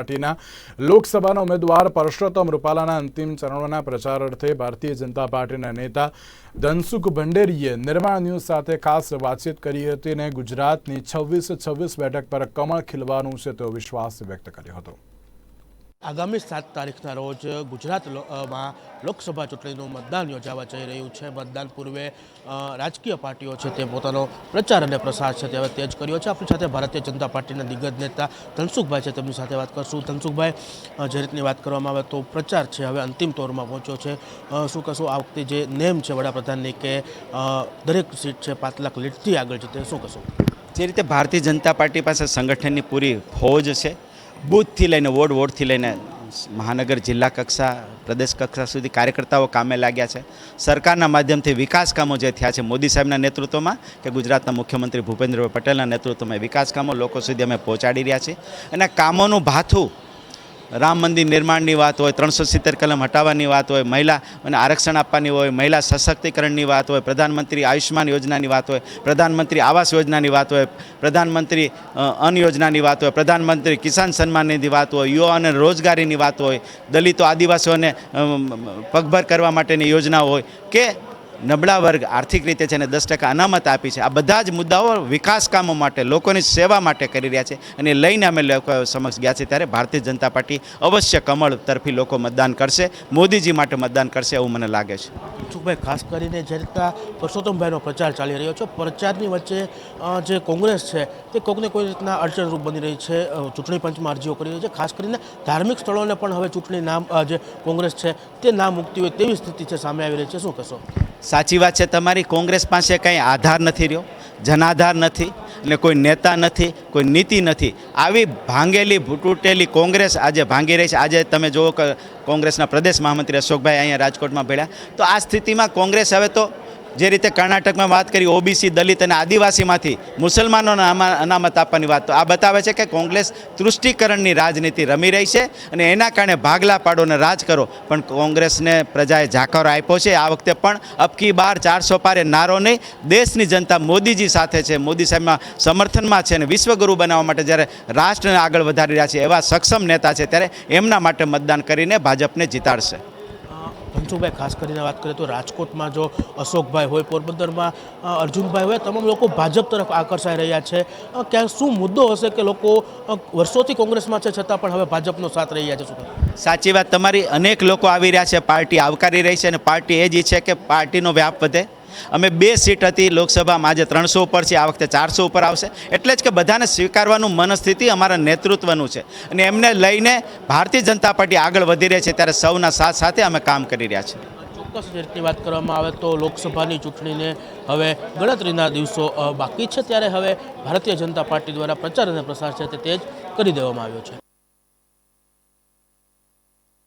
પાર્ટીના લોકસભાના ઉમેદવાર પરસોત્તમ રૂપાલાના અંતિમ ચરણોના પ્રચાર અર્થે ભારતીય જનતા પાર્ટીના નેતા ધનસુખ ભંડેરીએ નિર્માણ ન્યૂઝ સાથે ખાસ વાતચીત કરી હતી અને ગુજરાતની છવ્વીસ છવ્વીસ બેઠક પર કમળ ખીલવાનું છે તેવો વિશ્વાસ વ્યક્ત કર્યો હતો. આગામી સાત તારીખના રોજ ગુજરાત લો- લોકસભા ચૂંટણીનું મતદાન યોજાવા જઈ રહ્યું છે. મતદાન પૂર્વે રાજકીય પાર્ટીઓ છે તે પોતાનો પ્રચાર અને પ્રસાર છે તે હવે તેજ કર્યો છે. આપણી સાથે ભારતીય જનતા પાર્ટીના દિગ્ગજ નેતા ધનસુખભાઈ છે, તેમની સાથે વાત કરશું. ધનસુખભાઈ જે રીતની વાત કરવામાં આવે તો પ્રચાર છે હવે અંતિમ તોરમાં પહોંચ્યો છે. શું કહેશું, આ વખતે જે નેમ છે વડાપ્રધાનની કે દરેક સીટ છે પાંચ લાખ લીટથી આગળ છે તે શું કહેશું? જે રીતે ભારતીય જનતા પાર્ટી પાસે સંગઠનની પૂરી ફોજ છે બૂથથી લઈને વોર્ડ, વોર્ડથી લઈને મહાનગર, જિલ્લા કક્ષા, પ્રદેશ કક્ષા સુધી કાર્યકર્તાઓ કામે લાગ્યા છે. સરકારના માધ્યમથી વિકાસ કામો જે થયા છે મોદી સાહેબના નેતૃત્વમાં કે ગુજરાતના મુખ્યમંત્રી ભૂપેન્દ્રભાઈ પટેલના નેતૃત્વમાં વિકાસ કામો લોકો સુધી અમે પહોંચાડી રહ્યા છીએ. અને કામોનું ભાથું રામ મંદિર નિર્માણની વાત હોય, ત્રણસો સિત્તેર કલમ હટાવવાની વાત હોય, મહિલા અને આરક્ષણ આપવાની હોય, મહિલા સશક્તિકરણની વાત હોય, પ્રધાનમંત્રી આયુષ્યમાન યોજનાની વાત હોય, પ્રધાનમંત્રી આવાસ યોજનાની વાત હોય, પ્રધાનમંત્રી અન્ન યોજનાની વાત હોય, પ્રધાનમંત્રી કિસાન સન્માનની વાત હોય યુવા અને રોજગારીની વાત હોય, દલિતો, આદિવાસીઓને પગભર કરવા માટેની યોજના હોય, કે નબળા વર્ગ આર્થિક રીતે છે ને દસ ટકા અનામત આપી છે. આ બધા જ મુદ્દાઓ વિકાસ કામો માટે, લોકોની સેવા માટે કરી રહ્યા છે અને લઈને અમે લોકો સમક્ષ ગયા છે ત્યારે ભારતીય જનતા પાર્ટી અવશ્ય કમળ તરફી લોકો મતદાન કરશે. મોદીજી માટે મતદાન કરશે એવું મને લાગે છે. ધનસુખભાઈ ખાસ કરીને જે રીતના પરસોત્તમભાઈનો પ્રચાર ચાલી રહ્યો છે, પ્રચારની વચ્ચે જે કોંગ્રેસ છે, તે કોઈકને કોઈ રીતના અડચણરૂપ બની રહી છે ચૂંટણી પંચમાં અરજીઓ કરી રહી છે, ખાસ કરીને ધાર્મિક સ્થળોને પણ હવે ચૂંટણી નામ જે કોંગ્રેસ છે, તે નામ મૂકતી હોય તેવી સ્થિતિ છે, સામે આવી રહી છે. શું કહેશો? સાચી વાત છે, તમારી કોંગ્રેસ પાસે કંઈ આધાર નથી રહ્યો, જનાધાર નથી. અને કોઈ નેતા નથી, કોઈ નીતિ નથી. આવી ભાંગેલી તૂટેલી કોંગ્રેસ આજે ભાંગી રહી છે. આજે તમે જુઓ કોંગ્રેસના પ્રદેશ મહામંત્રી અશોકભાઈ અહીંયા રાજકોટમાં ભેળ્યા તો આ સ્થિતિમાં કોંગ્રેસ હવે તો જે રીતે કર્ણાટકમાં વાત કરી, ઓબીસી, દલિત અને આદિવાસીમાંથી મુસલમાનોને અનામત આપવાની વાત. તો આ બતાવે છે કે કોંગ્રેસ તૃષ્ટિકરણની રાજનીતિ રમી રહી છે અને એના કારણે ભાગલા પાડો અને રાજ કરો. પણ કોંગ્રેસને પ્રજાએ જાકારો આપ્યો છે. આ વખતે પણ અબકી બાર ચારસો પારે નારો નહીં, દેશની જનતા મોદીજી સાથે છે. મોદી સાહેબના સમર્થનમાં છે અને વિશ્વગુરુ બનાવવા માટે જ્યારે રાષ્ટ્રને આગળ વધારી રહ્યા છે એવા સક્ષમ નેતા છે ત્યારે એમના માટે મતદાન કરીને ભાજપને જીતાડશે. ધનસુખભાઈ ખાસ કરીને વાત કરીએ તો રાજકોટમાં જો અશોકભાઈ હોય, પોરબંદરમાં અર્જુનભાઈ હોય, તમામ લોકો ભાજપ તરફ આકર્ષાઈ રહ્યા છે. ક્યાં શું મુદ્દો હશે કે લોકો વર્ષોથી કોંગ્રેસમાં છે, છતાં પણ હવે ભાજપનો સાથ રહી રહ્યા છે, શું સાચી વાત, તમારી અનેક લોકો આવી રહ્યા છે, પાર્ટી આવકારી રહી છે અને પાર્ટી એ જ છે કે પાર્ટીનો વ્યાપ વધે. અમે બે સીટ હતી લોકસભામાં. આજે ત્રણસો ઉપર છે, આ વખતે ચારસો ઉપર આવશે. એટલે જ કે બધાને સ્વીકારવાનું મનસ્થિતિ અમારા નેતૃત્વનું છે. અને એમને લઈને ભારતીય જનતા પાર્ટી આગળ વધી રહી છે, ત્યારે સૌના સાથ સાથે અમે કામ કરી રહ્યા છીએ. ચોક્કસ રીતની વાત કરવામાં આવે તો લોકસભાની ચૂંટણીને હવે ગણતરીના દિવસો બાકી છે. ત્યારે હવે ભારતીય જનતા પાર્ટી દ્વારા પ્રચાર અને પ્રસાર છે તે જ કરી દેવામાં આવ્યો છે.